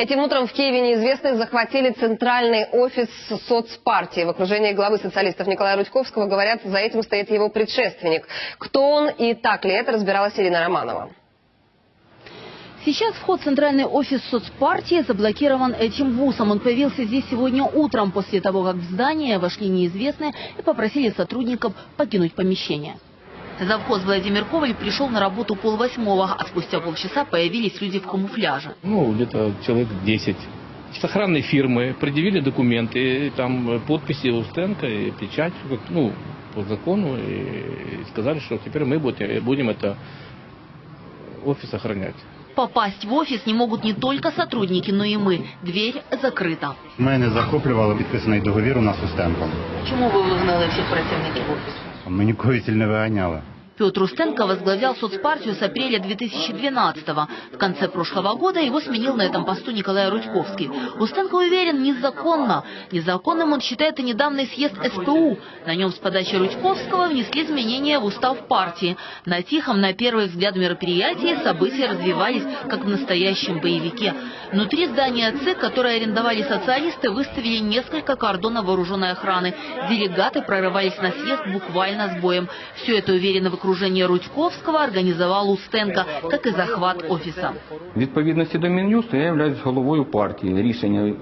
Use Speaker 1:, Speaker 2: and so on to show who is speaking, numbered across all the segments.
Speaker 1: Этим утром в Киеве неизвестные захватили центральный офис соцпартии. В окружении главы социалистов Николая Рудьковского говорят, за этим стоит его предшественник. Кто он и так ли это, разбиралась Ирина Романова.
Speaker 2: Сейчас вход в центральный офис соцпартии заблокирован этим вузом. Он появился здесь сегодня утром, после того, как в здание вошли неизвестные и попросили сотрудников покинуть помещение. Завхоз Владимир Коваль пришел на работу полвосьмого, а спустя полчаса появились люди в камуфляже.
Speaker 3: ну, где-то человек 10. С охранной фирмы предъявили документы, и там э, подписи Устенко и печать, как, ну, по закону, и сказали, что теперь мы будем, будем это офис охранять.
Speaker 2: Попасть в офис не могут не только сотрудники, но и мы. Дверь закрыта.
Speaker 4: Ми не захоплювали підписаний договір у нас з Устенком.
Speaker 2: Чому ви вигнали всіх працівників офісу?
Speaker 4: Ми нікого ціль не виганяли.
Speaker 2: Петр Устенко возглавлял соцпартию с апреля 2012-го. В конце прошлого года его сменил на этом посту Николай Рудьковский. Устенко уверен, незаконно. Незаконным он считает и недавний съезд СПУ. На нем с подачи Рудьковского внесли изменения в устав партии. На тихом, на первый взгляд мероприятии события развивались, как в настоящем боевике. Внутри здания ЦИК, которое арендовали социалисты, выставили несколько кордонов вооруженной охраны. Делегаты прорывались на съезд буквально с боем. Все это уверенно в окружении Рудьковского организовал Устенко, как и захват офиса.
Speaker 5: Відповідності до Мін'юсту я являюсь головою партії, рішення,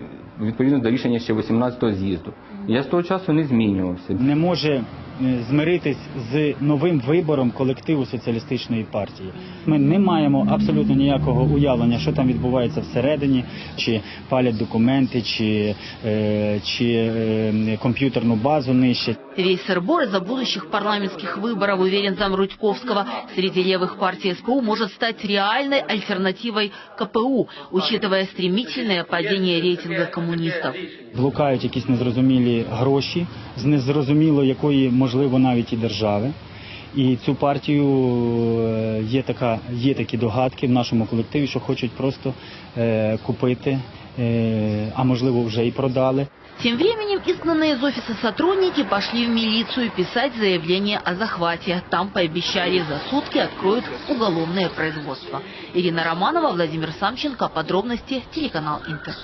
Speaker 5: відповідно до рішення ще 18-го з'їзду. Я з того часу не змінювався.
Speaker 6: не може е, змиритись з новим вибором колективу соціалістичної партії. Ми не маємо абсолютно ніякого уявлення, що там відбувається всередині, чи палять документи, чи, е, чи е, комп'ютерну базу нищать.
Speaker 2: Весь сырбор из-за будущих парламентских выборов, уверен зам Рудьковского, среди левых партий СПУ может стать реальной альтернативой КПУ, учитывая стремительное падение рейтинга коммунистов.
Speaker 6: Блукають якісь незрозумілі гроші з незрозуміло якої, можливо, навіть і держави. І цю партію е, є така, є такі догадки в нашому колективі, що хочуть просто е, купити, е, а можливо вже і продали.
Speaker 2: Тем временем изгнанные из офиса сотрудники пошли в милицию писать заявление о захвате. Там пообещали, за сутки откроют уголовное производство. Ирина Романова, Владимир Самченко. Подробности телеканал Интер.